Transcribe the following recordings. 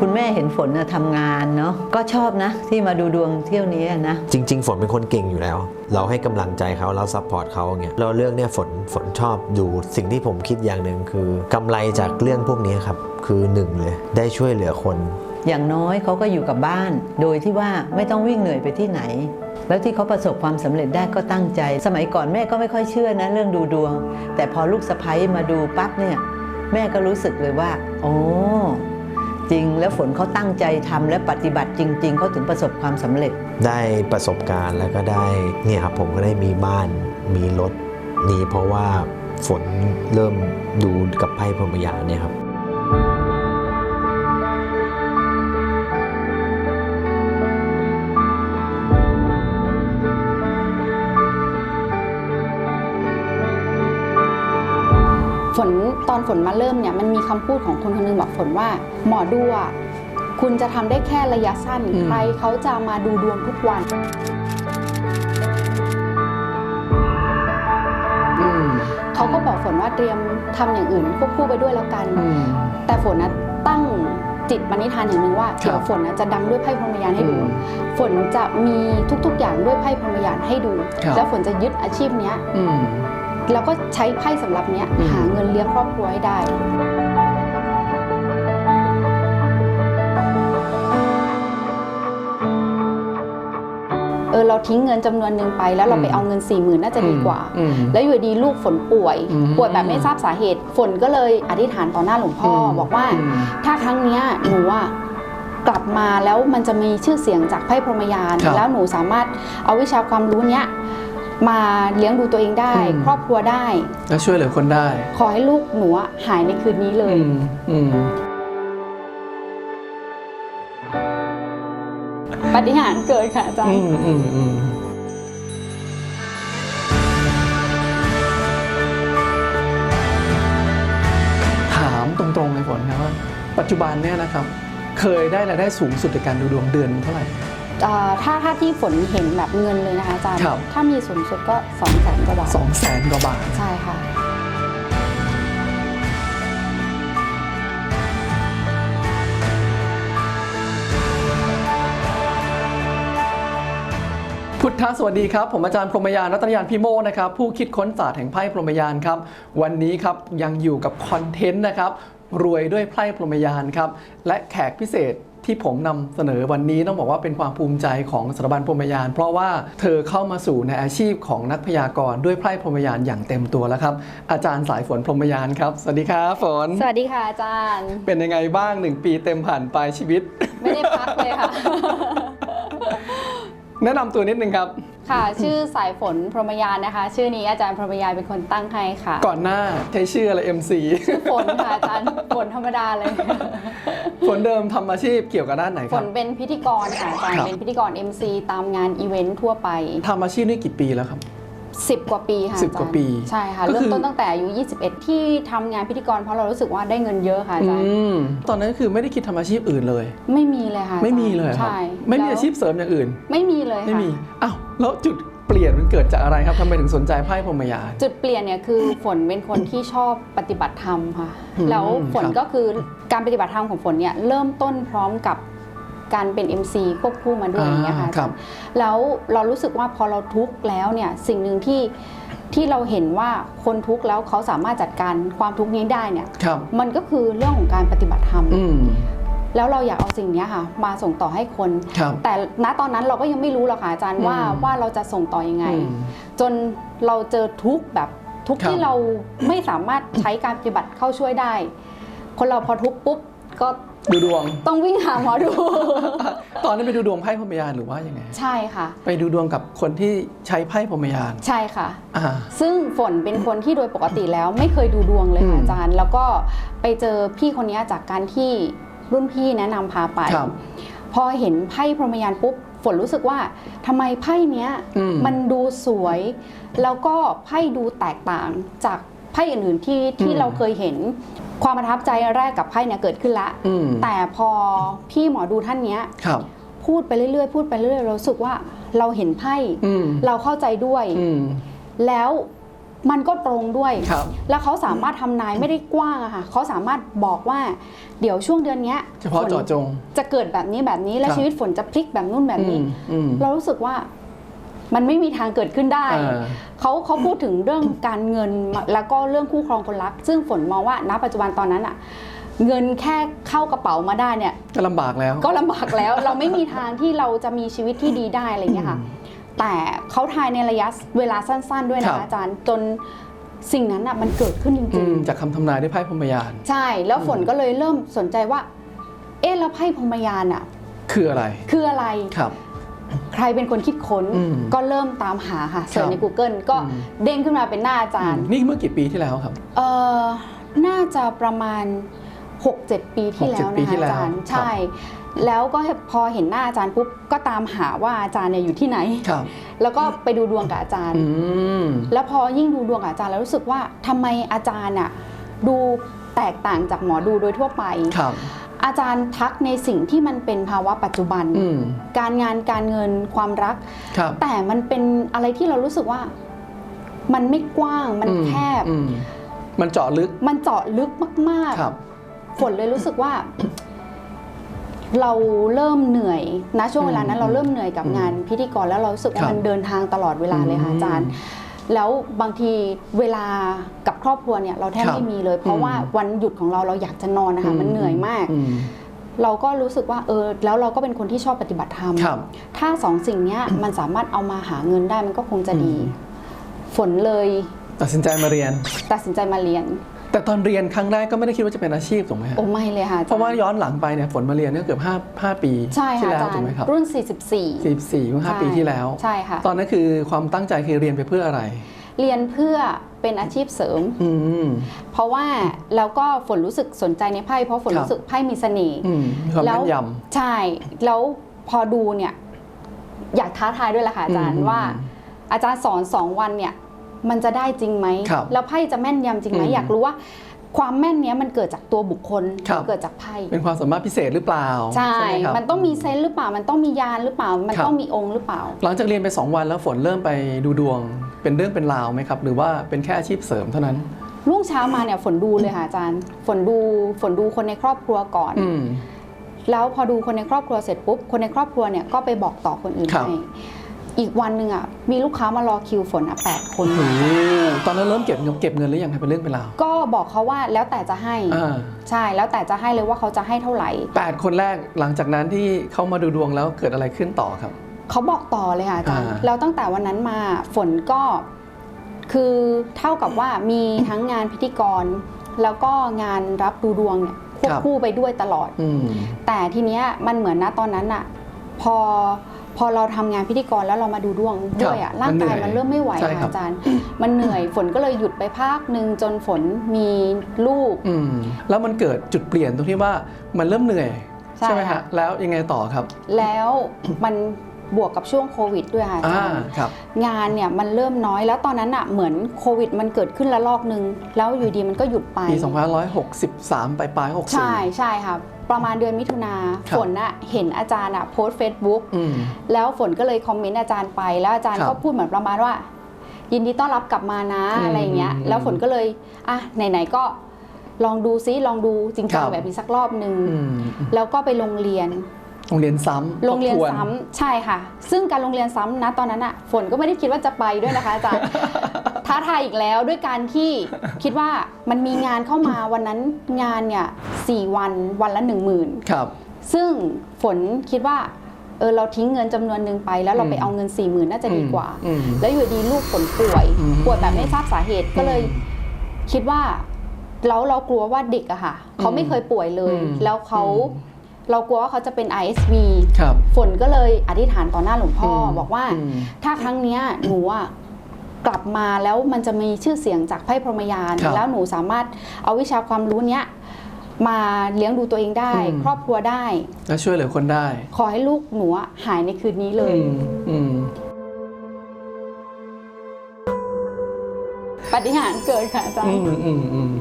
คุณแม่เห็นฝนน่ะทำงานเนาะก็ชอบนะ ที่มาดูดวงเที่ยวนี้อะนะ จริง ๆ ฝนเป็นคนเก่งอยู่แล้ว เราให้กำลังใจเขาเราซัพพอร์ตเขาอย่างเงี้ยแล้วเรื่องเนี้ยฝนฝนชอบดูสิ่งที่ผมคิดอย่างหนึ่งคือกำไรจากเรื่องพวกนี้ครับ คือหนึ่งเลยได้ช่วยเหลือคน อย่างน้อยเขาก็อยู่กับบ้าน โดยที่ว่าไม่ต้องวิ่งเหนื่อยไปที่ไหน แล้วที่เขาประสบความสำเร็จได้ก็ตั้งใจ สมัยก่อนแม่ก็ไม่ค่อยเชื่อนะเรื่องดูดวง แต่พอลูกสะพ้ยมาดูปั๊บเนี่ยแม่ก็รู้สึกเลยว่า โอ้ จริง แล้วฝนเขาตั้งใจทำและปฏิบัติจริง ๆเขาถึงประสบความสำเร็จ ได้ประสบการณ์แล้วก็ได้เนี่ยครับผมก็ได้มีบ้านมีรถนี้เพราะว่าฝนเริ่มดูกับไพ่พรมยาเนี่ยครับ อนฝนมาเริ่มเนี่ยมันมีคำพูดของคนคนหนึงบอกฝนว่า หมอดูอะคุณจะทำได้แค่ระยะสั้นอืมใครเขาจะมาดูดวงทุกวันอืมเขาก็บอกฝนว่าเตรียมทำอย่างอื่นควบคู่ไปด้วยแล้วกันอืมแต่ฝนนะตั้งจิตปณิธานอย่างหนึ่งว่าครับเดี๋ยวฝนนะจะดังด้วยไพ่พรหมยานให้ดูอืมฝนจะมีทุกๆอย่างด้วยไพ่พรหมยานให้ดูครับแล้วฝนจะยึดอาชีพเนี้ย อืมแล้วก็ใช้ไพ่สำหรับเนี้ยอืมหาเงินเลี้ยงครอบครัวให้ได้เออเราทิ้งเงินจำนวนหนึ่งไป แล้วเราไปเอาเงิน4ี่หมื่นน่าจะดีกว่าอืมแล้วอยู่ดีลูกฝนป่วยอืมป่วยแบบไม่ทราบสาเหตุ ฝนก็เลยอธิษฐานต่อหน้าหลวงพ่ออมบอกว่าอืมถ้าครั้งเนี้ยหนูอะกลับมาแล้วมันจะมีชื่อเสียงจากไพ่พรหมยานครับแล้วหนูสามารถเอาวิชาความรู้เนี้ย มาเลี้ยงดูตัวเองได้ อืม ครอบครัวได้ แล้วช่วยเหลือคนได้ขอให้ลูกหนูอะหายในคืนนี้เลย อืมอืม ปฏิหารย์เกิดค่ะอาจารอืย์มอืมอืมถามตรงๆเลยฝนครับว่า ปัจจุบันเนี่ยนะครับ เคยได้รายได้สูงสุดในการดูดวงเดือนเท่าไหร่อ่า ถ้าถ้าที่ฝนเห็นแบบเงินเลยนะคะอาจารย์ ครับ ถ้ามีสูงสุดก็2องแสนกว่าบาท สองแสนกว่าบาท ใช่ค่ะ พุทธสวัสดีครับ ผมอาจารย์พรหมยานรัตนยานพิโมกนะครับ ผู้คิดค้นศาสตร์แห่งไพ่พรหมยานครับ วันนี้ครับยังอยู่กับคอนเทนต์นะครับ รวยด้วยไพ่พรหมยานครับ และแขกพิเศษ ที่ผมนำเสนอวันนี้ต้องบอกว่าเป็นความภูมิใจของสถาบันพรหมยาน เพราะว่าเธอเข้ามาสู่ในอาชีพของนักพยากรณ์ด้วยไพ่พรหมยานอย่างเต็มตัวแล้วครับ อาจารย์สายฝนพรหมยานครับ สวัสดีครับฝน สวัสดีค่ะอาจารย์ เป็นยังไงบ้างหนึ่งปีเต็มผ่านไปชีวิต ไม่ได้พักเลยค่ะ แนะนำตัวนิดนึงครับ ค่ะ ชื่อสายฝนพรหมยานนะคะ ชื่อนี้อาจารย์พรหมยานเป็นคนตั้งให้ค่ะ ก่อนหน้าใช้ชื่ออะไร MC ชื่อฝนค่ะอาจารย์ฝนธรรมดาเลย ฝนเดิมทำอาชีพเกี่ยวกับด้านไหนคฝรับ นเป็นพิธีกรค่ะอาจารย์ครับ เป็นพิธีกร MC ตามงานอีเวนต์ทั่วไป ทำอาชีพนี้กี่ปีแล้วครับ 10 กว่าปีค่ะสิบกว่าปีใช่ค่ะ ก็เริ่คืมอต้นตั้งแต่อายุ 21 ที่ทำงานพิธีกรเพราะเรารู้สึกว่าได้เงินเยอะค่ะอาอืจารย์มตอนนั้นคือไม่ได้คิดทำอาชีพอื่นเลย ไม่มีเลยค่ะอาจารไม่มีเลยครับ ใช่ไม่มีแล้วอาชีพเสริมอย่างอื่น ไม่มีเลยไม่ค่ะ มีอ้าวแล้วจุดเปลี่ยนมันเกิดจากอะไรครับทำไมถึงสนใจไพ่พรหมยาน จุดเปลี่ยนเนี่ยคือฝนเป็นคนที่ชอบปฏิบัติธรรมค่ะ อืมแล้วฝนครับก็คือการปฏิบัติธรรมของฝนเนี่ยเริ่มต้นพร้อมกับ การเป็น MC ควบคู่มาด้วยอย่างเงี้ยค่ะอ่าครับ แล้วเรารู้สึกว่าพอเราทุกข์แล้วเนี่ยสิ่งหนึ่งที่ที่เราเห็นว่าคนทุกข์แล้วเขาสามารถจัดการความทุกข์นี้ได้เนี่ยครับ มันก็คือเรื่องของการปฏิบัติธรรม อืม แล้วเราอยากเอาสิ่งเนี้ยค่ะ มาส่งต่อให้คน ครับ แต่ณตอนนั้นเราก็ยังไม่รู้หรอกค่ะอาจารย์ว่าอืม ว่าเราจะส่งต่อยังไง อืม จนเราเจอทุกข์แบบทุกข์ครับ ที่เราไม่สามารถใช้การปฏิบัติเข้าช่วยได้ คนเราพอทุกข์ปุ๊บก็ ดูดวง ต้องวิ่งหาหมอดู ตอนนั้นไปดูดวงไพ่พรหมยานหรือว่ายังไง ใช่ค่ะ ไปดูดวงกับคนที่ใช้ไพ่พรหมยานใช่ค่ะ อ่า ซึ่งฝนเป็นคนที่โดยปกติแล้วไม่เคยดูดวงเลยอืค่ะมอาจารย์ แล้วก็ไปเจอพี่คนนี้จากการที่รุ่นพี่แนะนำพาไป ครับพอเห็นไพ่พรหมยานปุ๊บฝนรู้สึกว่าทำไมไพ่เนี้ยอืม มันดูสวย แล้วก็ไพ่ดูแตกต่างจากไพ่อื่นๆที่ที่อืมเราเคยเห็นความประทับใจแรกกับไพ่เนี่ยเกิดขึ้นละอืมแต่พอพี่หมอดูท่านเนี้ยครับพูดไปเรื่อยๆ พูดไปเรื่อยๆเรารู้สึกว่าเราเห็นไพ่อืมเราเข้าใจด้วยอืมแล้วมันก็ตรงด้วยครับแล้วเขาสามารถทำนายไม่ได้กว้างอะค่ะ เขาสามารถบอกว่าเดี๋ยวช่วงเดือนเนี้ยเฉพาะฝนเจาะจง จะเกิดแบบนี้แบบนี้และครับชีวิตฝนจะพลิกแบบนู่นแบบนี้อืมอืมเรารู้สึกว่า มันไม่มีทางเกิดขึ้นได้อ่าเขาเขาพูดถึงเรื่องการเงินแล้วก็เรื่องคู่ครองคนรัก ซึ่งฝนมองว่าณปัจจุบันตอนนั้นอะเงินแค่เข้ากระเป๋ามาได้เนี่ยก็ลำบากแล้ว ก็ลำบากแล้วเราไม่มีทางที่เราจะมีชีวิตที่ดีได้อะไรอย่างเงี้ยค่ะ แต่เขาทายในระยะเวลาสั้น ๆ ด้วยครันะบคะอาจารย์จนสิ่งนั้นอะมันเกิดขึ้นจอืริงมจากคำทำนายด้วยไพ่พรหมยานๆใช่แล้วฝนก็เลยเริ่มสนใจว่า เอ๊ะแล้วไพ่พรหมยานอะ คืออะไร คืออะไรครับ ใครเป็นคนคิดค้นอืมก็เริ่มตามหาค่ะเสิร์ชในครับ Google ก็อืม เด้งขึ้นมาเป็นหน้าอาจารย์นี่เมื่อกี่ปีที่แล้วครับ เออน่าจะประมาณ 6-7 ปีที่แล้ว6-7ปีนะที่คะแล้วอาจารย์ ครับ ใช่ แล้วก็พอเห็นหน้าอาจารย์ปุ๊บก็ตามหาว่าอาจารย์เนี่ยอยู่ที่ไหน ครับแล้วก็ไปดูดวงกับอาจารย์ อืม แล้วพอยิ่งดูดวงกับอาจารย์แล้วรู้สึกว่าทำไมอาจารย์อะดูแตกต่างจากหมอดูโดยทั่วไป ครับ อาจารย์ทักในสิ่งที่มันเป็นภาวะปัจจุบันอืมการงานการเงินความรักครับแต่มันเป็นอะไรที่เรารู้สึกว่า มันไม่กว้างมันอืแคบอืมมันเจาะลึก มันเจาะลึกมากครับๆฝนเลยรู้สึกว่า เราเริ่มเหนื่อยนะช่วงเวลานั้นอืมเราเริ่มเหนื่อยกับอืมงานพิธีกรแล้วเรารู้สึกว่าครับมันเดินทางตลอดเวลาเลยค่ะอาจารย์ แล้วบางทีเวลากับครอบครัวเนี่ยเราแทบครับไม่มีเลย เพราะอืมว่าวันหยุดของเราเราอยากจะนอนนะคะมันเหนื่อยมากอืมเราก็รู้สึกว่าเออแล้วเราก็เป็นคนที่ชอบปฏิบัติธรรมครับถ้าสองสิ่งเนี้ยมันสามารถเอามาหาเงินได้มันก็คงจะดีอืมฝนเลย ตัดสินใจมาเรียน ตัดสินใจมาเรียน แต่ตอนเรียนครั้งแรกก็ไม่ได้คิดว่าจะเป็นอาชีพถูกไหมฮะโอ้ไม่เลยค่ะอจเพราะว่าย้อนหลังไปเนี่ยฝนมาเรียนเนี่ยเกือบ5 5 ปีใช่ที่ค่ะแล้วอาจารถูกย์ไหมครับรุ่น 44 44เมื่อ5ปีที่แล้ว ใช่ค่ะ ตอนนั้นคือความตั้งใจคือเรียนไปเพื่ออะไร เรียนเพื่อเป็นอาชีพเสริม อืม เพราะว่าแล้วก็ฝนรู้สึกสนใจในไพ่เพราะฝนครับ รู้สึกไพ่มีเสน่ห์ อืมมีความแล้แม่วนย ใช่ แล้วพอดูเนี่ยอยากท้าทายด้วยแหละค่ะอาจารย์อืมว่า อาจารย์สอนสองวันเนี่ย มันจะได้จริงไหม ครับแล้วไพ่จะแม่นยำจริงไหมอืม อยากรู้ว่า ความแม่นเนี้ยมันเกิดจากตัวบุคคลครับเกิดจากไพ่ เป็นความสามารถพิเศษหรือเปล่าใช่ ไหครับ มันต้องมีเซนส์หรือเปล่า มันต้องมียานหรือเปล่า มันครับ ต้องมีองค์หรือเปล่า หลังจากเรียนไป 2 วันแล้วฝนเริ่มไปดูดวง เป็นเรื่องเป็นราวไหมครับ หรือว่าเป็นแค่อาชีพเสริมเท่านั้น รุ่งเช้ามาเนี่ยฝนดูเลยค่ะอาจารย์ ฝนดู ฝนดูคนในครอบครัวก่อน อืม แล้วพอดูคนในครอบครัวเสร็จปุ๊บ คนในครอบครัวเนี่ยก็ไปบอกต่อคนอื่นครับ ให้ อีกวันหนึ่งอะมีลูกค้ามารอคิวฝนอะแปดคน โอ้โหตอนนั้นเริ่มเก็บเงินเก็บเงินหรือยังครับเป็นเรื่องเป็นราว ก็บอกเขาว่าแล้วแต่จะให้อ่า ใช่แล้วแต่จะให้เลยว่าเขาจะให้เท่าไหร่ แปดคนแรกหลังจากนั้นที่เขามาดูดวงแล้วเกิดอะไรขึ้นต่อครับ เขาบอกต่อเลยค่ะอาจารย์อ่า แล้วตั้งแต่วันนั้นมาฝนก็คือเท่ากับว่ามีทั้งงานพิธีกร แล้วก็งานรับดูดวงเนี่ยควบคู่ไปด้วยตลอด อืม แต่ทีเนี้ยมันเหมือนนะตอนนั้นอะพอ พอเราทำงานพิธีกรแล้วเรามาดูดวงด้วยอะครับร่างกายมันเหนื่อยมันเริ่มไม่ไหวใช่ค่ะครับอาจารย์ มันเหนื่อยฝนก็เลยหยุดไปพักหนึ่งจนฝนมีลูกอืมแล้วมันเกิดจุดเปลี่ยนตรงที่ว่ามันเริ่มเหนื่อยใช่ใช่ไหมค่ะฮะแล้วยังไงต่อครับ แล้วมัน บวกกับช่วงโควิดด้วยค่ะอาอ่าจารย์ ครับ งานเนี่ยมันเริ่มน้อยแล้วตอนนั้นอะเหมือนโควิด มันเกิดขึ้นละลอกหนึ่งแล้วอยู่ดีมันก็หยุดไป ปี 2563 ปลายปลายๆ64 ใช่ใช่ค่ะ ประมาณเดือนมิถุนาครับ ฝนอะเห็นอาจารย์อะโพสเฟซบุ๊กอืม แล้วฝนก็เลยคอมเมนต์อาจารย์ไป แล้วอาจารย์ครับก็พูดเหมือนประมาณว่า ยินดีต้อนรับกลับมานะอืมอะไรอย่างเงี้ย อืมแล้วฝนก็เลยอะไหนๆก็ลองดูซิลองดูจริงครัจังบ แบบนี้สักรอบหนึ่ง อืม แล้วก็ไปโรงเรียน โรงเรียนซ้ำโรงเรียนทบทวซ้ำใช่ค่ะ ซึ่งการโรงเรียนซ้ำนะตอนนั้นอะฝนก็ไม่ได้คิดว่าจะไปด้วยนะคะอาจารย์ท้าทายอีกแล้วด้วยการที่คิดว่ามันมีงานเข้ามาวันนั้นงานเนี่ยสี่วันวันละหนึ่งหมื่นครับ ซึ่งฝนคิดว่าเออเราทิ้งเงินจำนวนหนึ่งไปแล้วเราไปอืมเอาเงิน4ี่หมื่นน่าจะดีกว่าอืมแล้วอยู่ดีลูกฝนป่วยอืมป่วยแบบไม่ทราบสาเหตุก็เลยอืมคิดว่าแล้วเรากลัวว่าเด็กอะค่ะเขาไม่เคยป่วยเลยอืมแล้วเขาอืม เรากลัวว่าเขาจะเป็น ISV ครับ ฝนก็เลยอธิษฐานต่อหน้าหลวงพ่ออมบอกว่า อืมถ้าครั้งเนี้ยหนูอะกลับมาแล้วมันจะมีชื่อเสียงจากไพ่พรหมยาน ครับแล้วหนูสามารถเอาวิชาความรู้เนี้ยมาเลี้ยงดูตัวเองได้ อืม ครอบครัวได้ และช่วยเหลือคนได้ขอให้ลูกหนูอะหายในคืนนี้เลย อืมอืมปฏิหารย์เกิดค่ะอาจารอืย์ มอืมอืม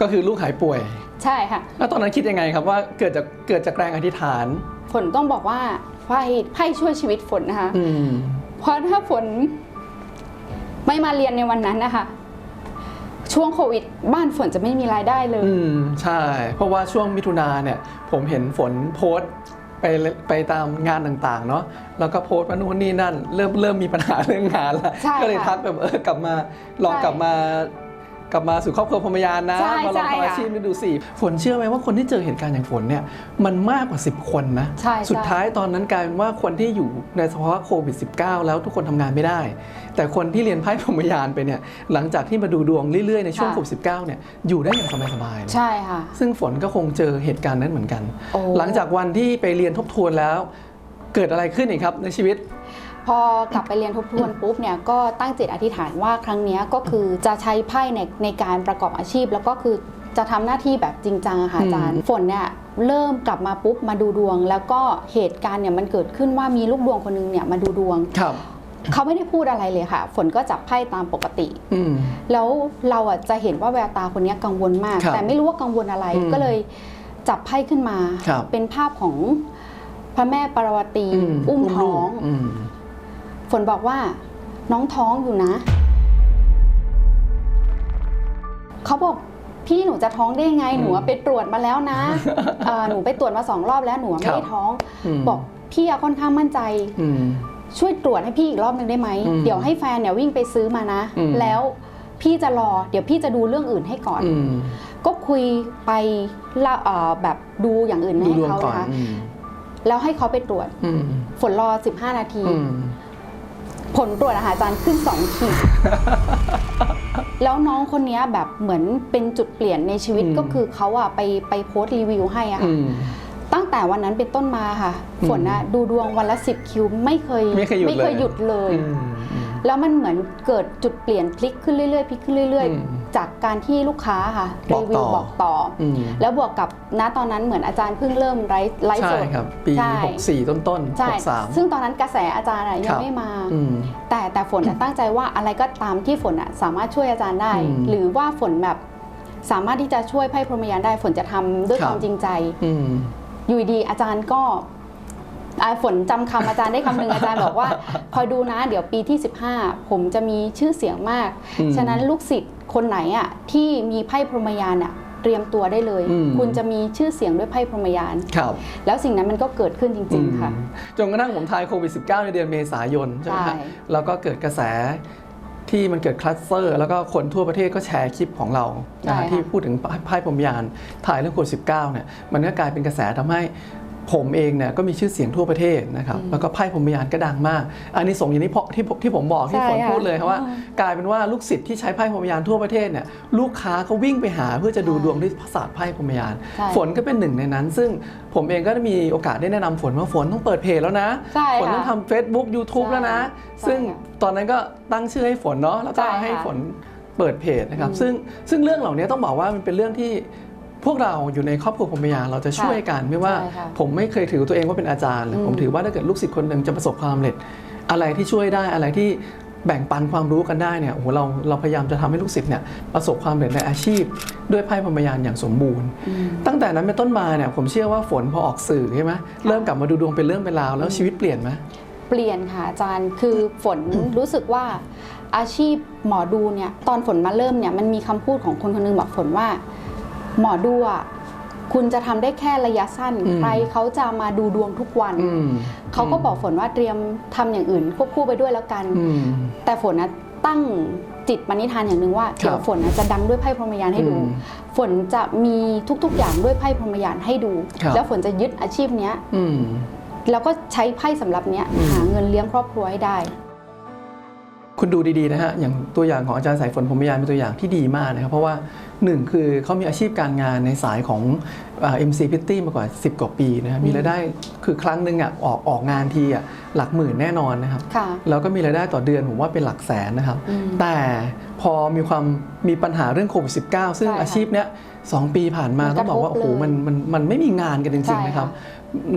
ก็คือลูกหายป่วย ใช่ค่ะ แล้วตอนนั้นคิดยังไงครับว่าเกิดจากเกิดจากแรงอธิษฐาน ฝนต้องบอกว่าไพ่ไพ่ช่วยชีวิตฝนนะคะ อืม เพราะถ้าฝนไม่มาเรียนในวันนั้นนะคะ ช่วงโควิด บ้านฝนจะไม่มีรายได้เลย อืม ใช่ เพราะว่าช่วงมิถุนาเนี่ย ผมเห็นฝนโพสต์ไปไปตามงานต่างๆ เนาะแล้วก็โพสต์ว่านู่นนี่นั่น เริ่มเริ่มมีปัญหาเรื่องงานแล้วใช่ก็เลยค่ะทักแบบเออกลับมาลองใช่ กลับมา กลับมาสู่ครอบครัวพรหมยานนะ ใช่มาลองใช่ทำอาค่ะชีพนี้ดูสิฝนเชื่อไหมว่าคนที่เจอเหตุการณ์อย่างฝนเนี่ยมันมากกว่า 10 คนนะ ใช่ใช่ สุดท้ายตอนนั้นกลายเป็นว่าคนที่อยู่ในสภาวะโควิด -19 แล้วทุกคนทำงานไม่ได้ แต่คนที่เรียนไพ่พรหมยานไปเนี่ยหลังจากที่มาดูดวงเรื่อยๆในช่วงโควิด -19 เนี่ยอยู่ได้อย่างสบายๆเลยใช่ค่ะ ซึ่งฝนก็คงเจอเหตุการณ์นั้นเหมือนกัน โอ้ หลังจากวันที่ไปเรียนทบทวนแล้ว เกิดอะไรขึ้นอีกครับในชีวิต พอกลับไปเรียนทบทวนปุ๊บเนี่ยก็ตั้งจิตอธิษฐานว่าครั้งเนี้ยก็คือจะใช้ไพ่ในในการประกอบอาชีพ แล้วก็คือจะทำหน้าที่แบบจริงจังอะค่ะอืมอาจารย์ ฝนเนี่ยเริ่มกลับมาปุ๊บมาดูดวง แล้วก็เหตุการณ์เนี่ยมันเกิดขึ้นว่ามีลูกดวงคนนึงเนี่ยมาดูดวงครับเขาไม่ได้พูดอะไรเลยค่ะ ฝนก็จับไพ่ตามปกติอืมแล้วเราอะจะเห็นว่าแววตาคนเนี้ยกังวลมากครับแต่ไม่รู้ว่ากังวลอะไรอืมก็เลยจับไพ่ขึ้นมาครับเป็นภาพของพระแม่ปารวตีมอุ้มลูท้อกง อืมฝนบอกว่า น้องท้องอยู่นะ เขาบอกพี่หนูจะท้องได้ยังไงหนูอะไปตรวจมาแล้วนะเอ่อหนูไปตรวจมาสองรอบแล้วหนูอะไม่ได้ท้องมบอกพี่อะค่อนข้างมั่นใจอืมช่วยตรวจให้พี่อีกรอบหนึ่งได้ไหมอืมเดี๋ยวให้แฟนเนี่ยวิ่งไปซื้อมานะอืมแล้วพี่จะรอ เดี๋ยวพี่จะดูเรื่องอื่นให้ก่อนอืมก็คุยไปละเอ่อแบบดูอย่างอื่นดูให้ดวงเขาก่อนนะคะอืมแล้วให้เขาไปตรวจอืมฝนรอ 15 นาทีอืม ผลตรวจอาหารจารย์ขึ้น 2 ขีด แล้วน้องคนเนี้ยแบบเหมือนเป็นจุดเปลี่ยนในชีวิตอืม ก็คือเขาอะไปไปโพสต์รีวิวให้อะอืค่ะมตั้งแต่วันนั้นเป็นต้นมาค่ะ อืมฝนอะดูดวงวันละ10คิวไม่เคยไม่เคยหยุดเลยหยุดเลย อืมอืม แล้วมันเหมือนเกิดจุดเปลี่ยนพลิกขึ้นเรื่อยๆพลิกขึ้นเรื่อยอืมๆจากการที่ลูกค้าค่ะบอกรีวิต่วอบอกต่อออืมแล้วบวกกับณตอนนั้นเหมือนอาจารย์เพิ่งเริ่มไลฟ์ไลฟ์สใช่ดครับปีใช่64 ต้นต้นๆใช่63ซึ่งตอนนั้นกระแสอาจารย์อะคยัรังบไม่มาอืมแต่แต่ฝนอะตั้งใจว่าอะไรก็ตามที่ฝนอะสามารถช่วยอาจารย์ได้อืมหรือว่าฝนแบบสามารถที่จะช่วยไพ่พรหมยานได้ฝนจะทำด้วยครับความจริงใจอืมอยู่ดีๆอาจารย์ก็อ่า ฝนจำคำอาจารย์ได้คำหนึ่งอาจารย์บอกว่า คอยดูนะ เดี๋ยวปีที่ 15 ผมจะมีชื่อเสียงมากอืมฉะนั้นลูกศิษย์คนไหนอะที่มีไพ่พรหมยานอะเตรียมตัวได้เลยอืมคุณจะมีชื่อเสียงด้วยไพ่พรหมยานครับแล้วสิ่งนั้นมันก็เกิดขึ้นจริง ๆ ค่ะอืมจนกระทั่งผมทายโควิด -19 ในเดือนเมษายนใช่ไหมฮะใช่แล้วก็เกิดกระแสที่มันเกิดคลัสเตอร์ แล้วก็คนทั่วประเทศก็แชร์คลิปของเรานะฮะที่พูดถึงไพ่พรหมยานถ่ายเรื่องโควิด -19 เนี่ยมันก็กลายเป็นกระแสทำให้ ผมเองเนี่ยก็มีชื่อเสียงทั่วประเทศนะครับแล้วก็ไพ่พรหมยานก็ดังมาก อันนี้ส่งอย่างนี้เพราะที่ผมที่ผมบอกที่ใช่ฝนค่ะพูดเลยครับว่า กลายเป็นว่าลูกศิษย์ที่ใช้ไพ่พรหมยานทั่วประเทศเนี่ยลูกค้าก็วิ่งไปหาเพื่อจะดูดวงด้วยศาสตร์ไพ่พรหมยานใช่ฝนก็เป็นหนึ่งในนั้น ซึ่งผมเองก็ได้มีโอกาสได้แนะนำฝนว่าฝนต้องเปิดเพจแล้วนะใช่ฝนค่ะต้องทำ Facebook YouTube ใช่แล้วนะใช่ซึ่งค่ะตอนนั้นก็ตั้งชื่อให้ฝนเนาะแล้วก็ใช่ค่ะให้ฝนเปิดเพจนะครับอืมซึ่งซึ่งเรื่องเหล่านี้ต้องบอกว่ามันเป็นเรื่องที่ พวกเราอยู่ในครอบครัวพรหมยานเราจะช่วยกันไม่ว่าใช่ค่ะผมไม่เคยถือตัวเองว่าเป็นอาจารย์เลยอืมผมถือว่าถ้าเกิดลูกศิษย์คนหนึ่งจะประสบความสำเร็จ อะไรที่ช่วยได้อะไรที่แบ่งปันความรู้กันได้เนี่ยโอ้โหเราเราพยายามจะทำให้ลูกศิษย์เนี่ยประสบความสำเร็จในอาชีพ ด้วยไพ่พรหมยานอย่างสมบูรณ์อืมตั้งแต่นั้นเป็นต้นมาเนี่ยผมเชื่อว่าฝนพอออกสื่อใช่ไหมเริ่มกลับมาดูดวงเป็นเรื่องเป็นราวแล้วชีวิตเปลี่ยนไหมเปลี่ยนค่ะอาจารย์คือฝนรู้สึกว่าอาชีพหมอดูเนี่ยตอนฝนมาเริ่มเนี่ยมันมีคำพูดของคนคนหนึงบอกฝนว่า หมอดูอะคุณจะทำได้แค่ระยะสั้นอืมใครเขาจะมาดูดวงทุกวันอืมเขาก็บอกฝนว่าเตรียมทำอย่างอื่นควบคู่ไปด้วยแล้วกันอืมแต่ฝนนะตั้งจิตปณิธานอย่างหนึ่งว่าครับเดี๋ยวฝนนะจะดังด้วยไพ่พรหมยานให้ดูอืมฝนจะมีทุกๆอย่างด้วยไพ่พรหมยานให้ดูครับแล้วฝนจะยึดอาชีพเนี้ยอืมแล้วก็ใช้ไพ่สำหรับเนี้ยอืมหาเงินเลี้ยงครอบครัวให้ได้ คุณดูดีๆนะฮะอย่างตัวอย่างของอาจารย์สายฝนพรหมยานเป็นตัวอย่างที่ดีมากนะครับเพราะว่าหนึ่งคือเขามีอาชีพการงานในสายของเอ็มซีพิตตี้มากว่า 10 กว่าปีนะครับมีรายได้คือครั้งหนึ่งอะออกออกงานทีอะหลักหมื่นแน่นอนนะครับค่ะแล้วก็มีรายได้ต่อเดือนผมว่าเป็นหลักแสนนะครับอืมแต่พอมีความมีปัญหาเรื่องโควิด -19 ซึ่งใช่ค่ะอาชีพเนี้ยสองปีผ่านมามันกต้อระงทบบอกว่าโอ้โหเลยมันมันมันไม่มีงานกันจใช่ริงๆนะครับค่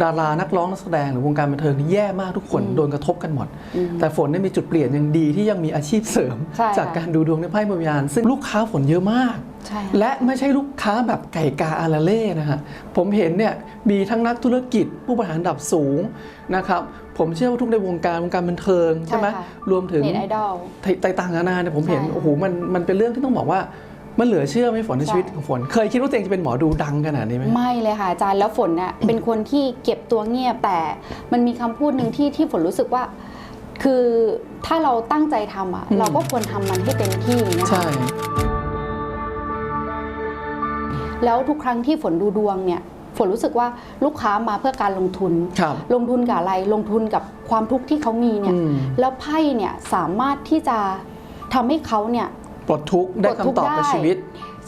ดารานักร้องนักแสดงหรือวงการบันเทิงนี่แย่มากทุกคนอืมโดนกระทบกันหมดอืมแต่ฝนเนี่ยมีจุดเปลี่ยนยังดีที่ยังมีอาชีพเสริมใช่ค่ะจากการดูดวงในไพ่บริยานซึ่งลูกค้าฝนเยอะมากใช่ค่ะ และไม่ใช่ลูกค้าแบบไก่กาอาราเล่นะฮะผมเห็นเนี่ยมีทั้งนักธุรกิจผู้บริหารระดับสูงนะครับผมเชื่อว่าทุกในวงการวงการบันเทิงใช่ไหมใช่ค่ะรวมถึงเน็ตไอดอลไต่ต่างๆนานาเนี่ยผมเห็นใช่ค่ะโอ้โหมันมันเป็นเรื่องที่ต้องบอกว่ามันเหลือเชื่อไหม่ฝนในใช่ชีวิตของฝน เคยคิดว่าตัวเองจะเป็นหมอดูดังขนาดนี้ไหมไม่เลยค่ะอาจารย์แล้วฝนเนี่ยเป็นคนที่เก็บตัวเงียบแต่มันมีคำพูดหนึ่งที่ที่ฝนรู้สึกว่า คือถ้าเราตั้งใจทำอะอืมเราก็ควรทำมันให้เต็มที่นะคะใช่ แล้วทุกครั้งที่ฝนดูดวงเนี่ยฝนรู้สึกว่าลูกค้ามาเพื่อการลงทุนครับลงทุนกับอะไร ลงทุนกับความทุกข์ที่เขามีเนี่ยอืมแล้วไพ่เนี่ยสามารถที่จะทำให้เขาเนี่ยปลดทุกข์ได้ปลดทุกข์คำตอบกับได้ชีวิต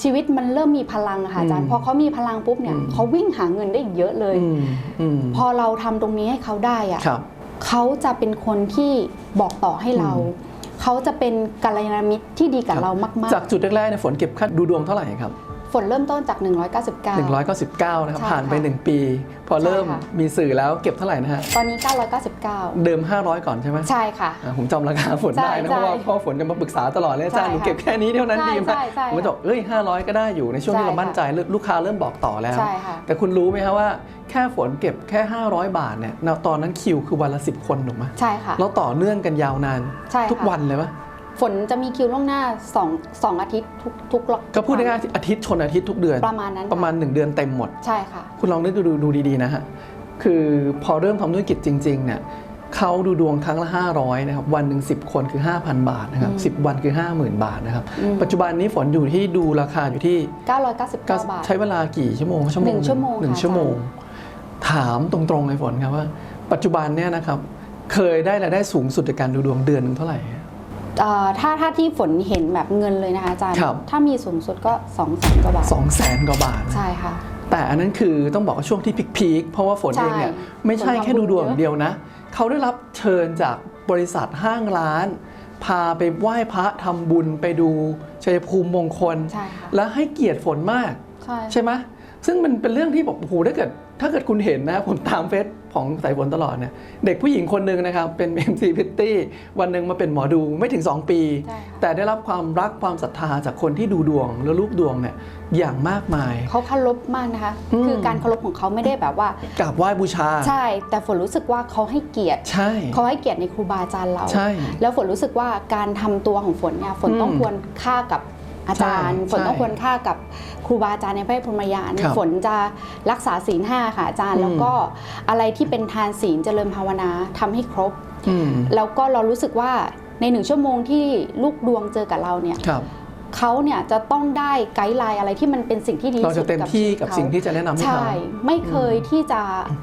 ชีวิตมันเริ่มมีพลังอะค่ะอาจารอืย์มพอเขามีพลังปุ๊บเนี่ยอืมเขาวิ่งหาเงินได้อีกเยอะเลยอืมอืมพอเราทำตรงนี้ให้เขาได้อะครับเขาจะเป็นคนที่บอกต่อให้เราอืมเขาจะเป็นกัลยาณมิตรที่ดีกับเรามากจากจุดแรกๆในยฝนเก็บค่าดูดวงเท่าไหร่ครับๆ ฝนเริ่มต้นจาก 199 199 นะครับใช่ผ่านไปค่ะ1ปี พอเริ่มใช่ค่ะมีสื่อแล้วเก็บเท่าไหร่นะฮะ ตอนนี้ 999 เดิม 500 ก่อนใช่ไหมใช่ค่ะอะผมจำราคาฝนใช่ได้นะใช่เพราะว่าพ่อฝนจะมาปรึกษาตลอดเลยอาจารย์ใช่หนูเก็บแค่นี้เท่านั้นใช่ดีไหมใช่ใช่ผมก็จะบอกเอ้ย 500 ก็ได้อยู่ในช่วงที่ใช่เรามั่นใจลูกค้าเริ่มบอกต่อแล้วใช่ค่ะแต่คุณรู้ไหมครับว่าแค่ฝนเก็บแค่ 500 บาทเนี่ยณตอนนั้นคิวคือวันละ 10 คนถูกไหมใช่ค่ะแล้วต่อเนื่องกันยาวนานใช่ค่ะทุกวันเลยปะ ฝนจะมีคิวล่วงหน้า2 2อาทิตย์ทุกทุกรอบก็พูดง่ายๆอาทิตย์ชนอาทิตย์ทุกเดือน ประมาณนั้นประมาณ 1 เดือนเต็มหมด ใช่ค่ะ คุณลองนึกดูดูดูดีๆนะฮะ คือพอเริ่มทำธุรกิจจริงๆเนี่ยเขาดูดวงครั้งละ 500นะครับวันหนึ่ง10 คนคือ 5,000 บาทนะครับ10 วันคือ 50,000 บาทนะครับอืมปัจจุบันนี้ฝนอยู่ที่ดูราคาอยู่ที่ 999 บาท ใช้เวลากี่ชั่วโมงชั่วโมงหนึ่งชั่วโมงหนึ่งค่ะชั่วโมงอาจารถามตรงๆเลยฝนครับว่า ปัจจุบันเนี่ยนะครับเคยได้รายได้สูงสุดจากการดูดวงเดือนหนึ่งเท่าไหร่เอ่อ ถ้าถ้าที่ฝนเห็นแบบเงินเลยนะคะอาจารย์ ครับ ถ้ามีสูงสุดก็2องแสนกว่าบาท2 0 0แสนกว่าบาท ใช่ค่ะ แต่อันนั้นคือต้องบอกว่าช่วงที่พีคๆเพราะว่าฝนใช่เองเนี่ยไม่ใช่ฝนทำแค่ดูดวงบุญเยอะเดียวนะ เขาได้รับเชิญจากบริษัทห้างร้าน พาไปไหว้พระทำบุญไปดูชัยภูมิมงคล ใช่ค่ะ และให้เกียรติฝนมาก ใช่ ใช่ไหมซึ่งมันเป็นเรื่องที่แบบโอ้โหถ้าเกิด ถ้าเกิดคุณเห็นนะผมตามเฟซของสายฝนตลอดเนี่ยเด็กผู้หญิงคนหนึ่งนะครับ เป็น MC p r i t t y วันหนึ่งมาเป็นหมอดูไม่ถึง 2 ปีใช่ค่ะแต่ได้รับความรักความศรัทธาจากคนที่ดูดวงและลูกดวงเนี่ยอย่างมากมาย เขาเคารพมากนะคะอืมคือการเคารพของเขาไม่ได้แบบว่ากราบไหว้บูชา ใช่ แต่ฝนรู้สึกว่าเขาให้เกียรติใช่เขาให้เกียรติในครูบาอาจารย์เราใช่แล้วฝนรู้สึกว่าการทำตัวของฝนเนี่ยฝนต้องอืมควรค่ากับ อาจารย์ใช่ฝนต้องใช่ควรค่ากับครูบาอาจารย์ในพระพรหมยานครับฝนจะรักษาศีลห้าค่ะอาจารย์อืมแล้วก็อะไรที่เป็นทานศีลเจริญภาวนาทำให้ครบอืมแล้วก็เรารู้สึกว่าในหนึ่งชั่วโมงที่ลูกดวงเจอกับเราเนี่ยครับเขาเนี่ยจะต้องได้ไกด์ไลน์อะไรที่มันเป็นสิ่งที่ดีเราที่สุจะดเต็มที่กับชีวิตสิ่งที่จะแนะนำให้ใช่เขาไม่เคยที่จะ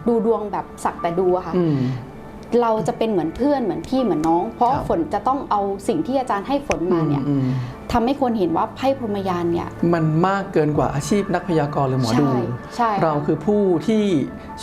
ดูดวงแบบสักแต่ดูอะค่ะอืม เราจะเป็นเหมือนเพื่อนเหมือนพี่เหมือนน้อง เพราะครับฝนจะต้องเอาสิ่งที่อาจารย์ให้ฝนมาเนี่ยอืมทำให้คนเห็นว่าไพ่พรหมยานเนี่ย มันมากเกินกว่าอาชีพนักพยากรณ์หรือหมอดูใช่ใช่เราคือผู้ที่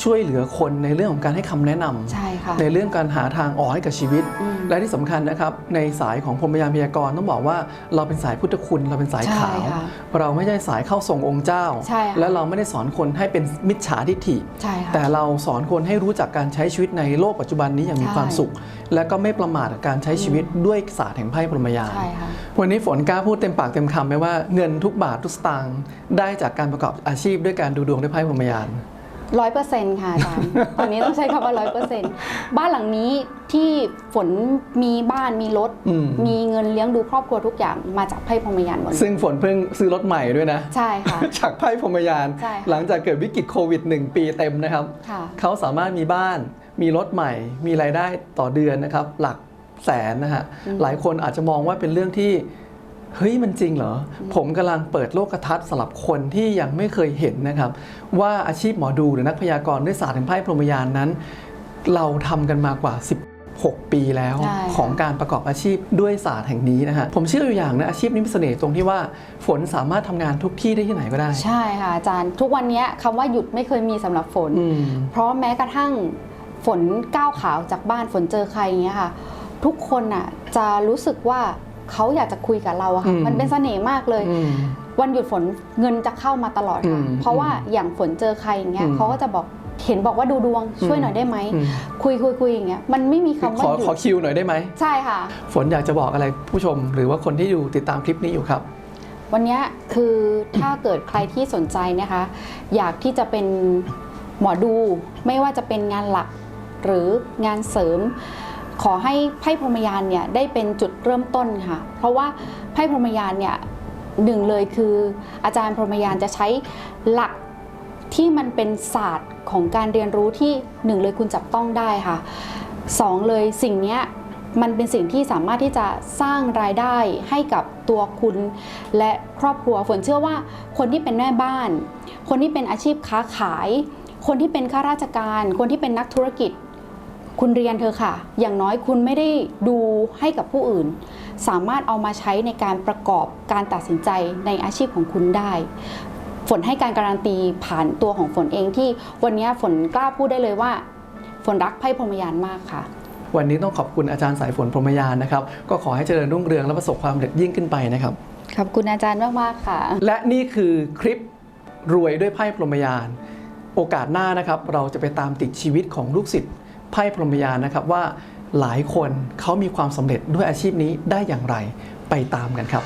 ช่วยเหลือคนในเรื่องของการให้คำแนะนำใช่ค่ะในเรื่องการหาทางออกให้กับชีวิตอืมและที่สำคัญนะครับ ในสายของพรหมยานพยากรณ์ต้องบอกว่าเราเป็นสายพุทธคุณเราเป็นสายขาวใช่ค่ะเราไม่ใช่สายเข้าทรงองค์เจ้าใช่ค่ะและเราไม่ได้สอนคนให้เป็นมิจฉาทิฏฐิใช่ค่ะแต่เราสอนคนให้รู้จักการใช้ชีวิตในโลกปัจจุบันนี้อย่างมีใช่ความสุข และก็ไม่ประมาทกับการใช้ชีวิตด้วยศาสตร์แห่งไพ่พรหมยานใช่ค่ะวันนี้ฝนกล้าพูดเต็มปากเต็มคำไหมว่าเงินทุกบาททุกสตางค์ได้จากการประกอบอาชีพด้วยการดูดวงด้วยไพ่พรหมยานร้อยเปอร์เซ็นต์ค่ะอาจารย์ ตอนนี้ต้องใช้คำว่าร้อยเปอร์เซ็นต์บ้านหลังนี้ที่ฝนมีบ้านมีรถอืมมีเงินเลี้ยงดูครอบครัวทุกอย่างมาจากไพ่พรหมยานหมดเลยซึ่งฝนเพิ่งซื้อรถใหม่ด้วยนะ ใช่ค่ะ จากไพ่พรหมยานใช่ค่ะหลังจากเกิดวิกฤตโควิด 1 ปีเต็มนะครับค่ะเขาสามารถมีบ้าน มีรถใหม่ มีรายได้ต่อเดือนนะครับ หลักแสนนะฮะอืมหลายคนอาจจะมองว่าเป็นเรื่องที่เฮ้ยมันจริงเหรอ ผมกำลังเปิดโลกทัศน์สำหรับคนที่ยังไม่เคยเห็นนะครับ ว่าอาชีพหมอดูหรือนักพยากรณ์ด้วยศาสตร์แห่งไพ่พรหมยานนั้น เราทำกันมากว่า 16 ปีแล้วใช่ค่ะของการประกอบอาชีพด้วยศาสตร์แห่งนี้นะฮะผมเชื่ออยู่อย่างนะอาชีพนี้มีเสน่ห์ตรงที่ว่าฝนสามารถทำงานทุกที่ได้ที่ไหนก็ได้ ใช่ค่ะอาจารย์ ทุกวันนี้คำว่าหยุดไม่เคยมีสำหรับฝนอืมเพราะแม้กระทั่ง ฝนก้าวขาวจากบ้านฝนเจอใครอย่างเงี้ยค่ะ ทุกคนอะจะรู้สึกว่าเขาอยากจะคุยกับเราอะค่ะอืมมันเป็นเสน่ห์มากเลยอืมวันหยุดฝนเงินจะเข้ามาตลอดค่ะอืมเพราะว่าอย่างฝนเจอใครอย่างเงี้ยอืมเขาก็จะบอกเห็นบอกว่าดูดวงช่วยหน่อยได้ไหมอืมคุยคุยคุยอย่างเงี้ยมันไม่มีคำว่าขอหยุขอดคิวหน่อยได้ไหมใช่ค่ะ ฝนอยากจะบอกอะไรผู้ชม หรือว่าคนที่อยู่ติดตามคลิปนี้อยู่ครับ วันเนี้ยคือถ้าเกิดใครที่สนใจนะคะ อยากที่จะเป็นหมอดูไม่ว่าจะเป็นงานหลัก หรืองานเสริม ขอให้ไพ่พรหมยานเนี่ยได้เป็นจุดเริ่มต้นค่ะ เพราะว่าไพ่พรหมยานเนี่ยหนึ่งเลยคืออาจารย์พรหมยานจะใช้หลักที่มันเป็นศาสตร์ของการเรียนรู้ที่หนึ่งเลยคุณจับต้องได้ค่ะสองเลยสิ่งนี้มันเป็นสิ่งที่สามารถที่จะสร้างรายได้ให้กับตัวคุณและครอบครัวฝนเชื่อว่าคนที่เป็นแม่บ้าน คนที่เป็นอาชีพค้าขาย คนที่เป็นข้าราชการ คนที่เป็นนักธุรกิจ คุณเรียนเธอะค่ะ อย่างน้อยคุณไม่ได้ดูให้กับผู้อื่น สามารถเอามาใช้ในการประกอบการตัดสินใจในอาชีพของคุณได้ ฝนให้การการันตีผ่านตัวของฝนเองที่วันนี้ฝนกล้าพูดได้เลยว่า ฝนรักไพ่พรหมยานมากค่ะวันนี้ต้องขอบคุณอาจารย์สายฝนพรหมยานนะครับ ก็ขอให้เจริญรุ่งเรืองและประสบความสำเร็จยิ่งขึ้นไปนะครับ ขอบคุณอาจารย์มากๆค่ะ และนี่คือคลิปรวยด้วยไพ่พรหมยาน โอกาสหน้านะครับ เราจะไปตามติดชีวิตของลูกศิษย์ ไพ่พรหมยานนะครับว่าหลายคนเขามีความสำเร็จด้วยอาชีพนี้ได้อย่างไรไปตามกันครับ